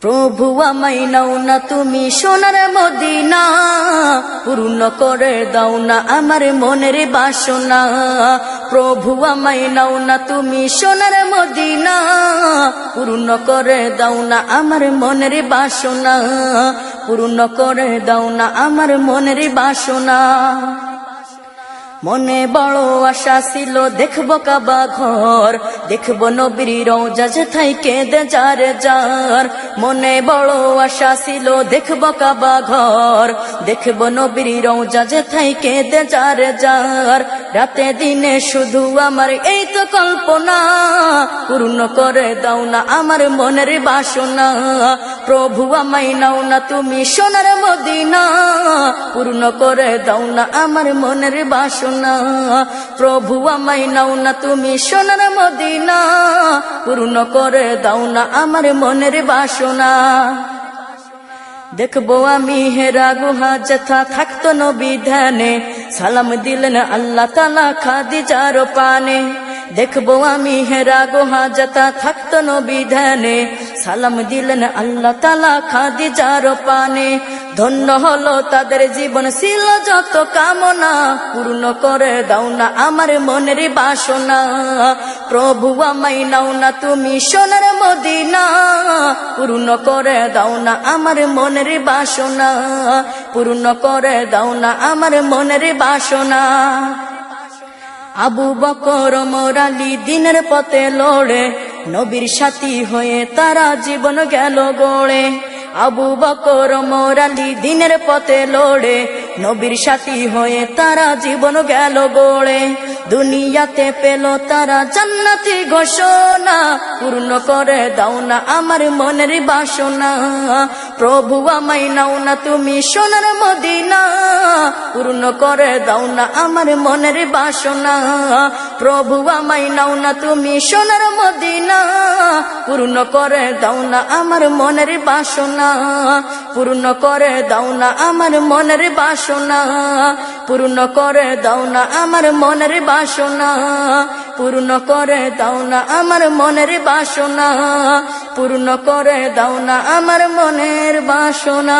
প্রভু আমাই নাও না তুমি সোনার মদিনা, পূর্ণ করে দাও না আমার মনের বাসনা। প্রভু আমাই নাও না তুমি সোনার মদিনা, পূর্ণ করে দাও না আমার মনের বাসনা। পূর্ণ করে দাও না আমার মনের বাসনা। মনে বড় আশা ছিল, দেখব কাবা ঘর। দেখব নবীর রোজা যেথাই কেঁদে যার যার। মনে বড় আশা ছিল, দেখব কাবা ঘর। দেখব নবীর রোজা যেথাই কেঁদে যার যার। রাতে দিনে শুধু আমার এই তো কল্পনা, পূর্ণ করে দাও না আমার মনের বাসনা। প্রভু আমাই নাও না তুমি সোনার মদিনা। পূর্ণ করে দাও না আমার মনের বাসনা। প্রভু আমাই নাও না তুমি সোনার মদিনা। পূর্ণ করে দাও না আমার মনের বাসনা। দেখব আমি হেরা গুহা যথা থাকতো নবী ধ্যানে। সালাম দিলেন আল্লাহ তালা খাদি যার পানে। দেখব আমি হেরা গুহা যথা থাকতো নবী ধ্যানে। সালাম দিলেন আল্লাহ তালা খাদি যার পানে। ধন্য হলো তাদের জীবন ছিল যত কামনা, পূর্ণ করে দাও না আমার মনের বাসনা। প্রভু আমাই নাও না তুমি সোনার মদিনা, পূর্ণ করে দাও না আমার মনের বাসনা। পূর্ণ করে দাও না আমার মনের বাসনা। আবু বকর মোরালি দিনের পথে লড়ে নবীর সাথী হয়ে তারা জীবন গেল গড়ে। আবু বকর মোরালি দিনের পথে লড়ে। নবীর সাথী হয়ে তারা জীবন গেল গড়ে। দুনিয়াতে পেল তারা জান্নাতি ঘোষণা। পূর্ণ করে দাও না আমার মনের বাসনা। প্রভু আমাই নাও না তুমি সোনার মদিনা। পূর্ণ করে দাও না আমার মনের বাসনা। প্রভু আমাই নাও না তুমি সোনার মদিনা। পূর্ণ করে দাও না আমার মনের বাসনা। পূর্ণ করে দাও না আমার মনের বাসনা। পূর্ণ করে দাও না আমার মনের বাসনা। পূর্ণ করে দাও না আমার মনের বাসনা। পূর্ণ করে দাও না আমার মনের বাসনা।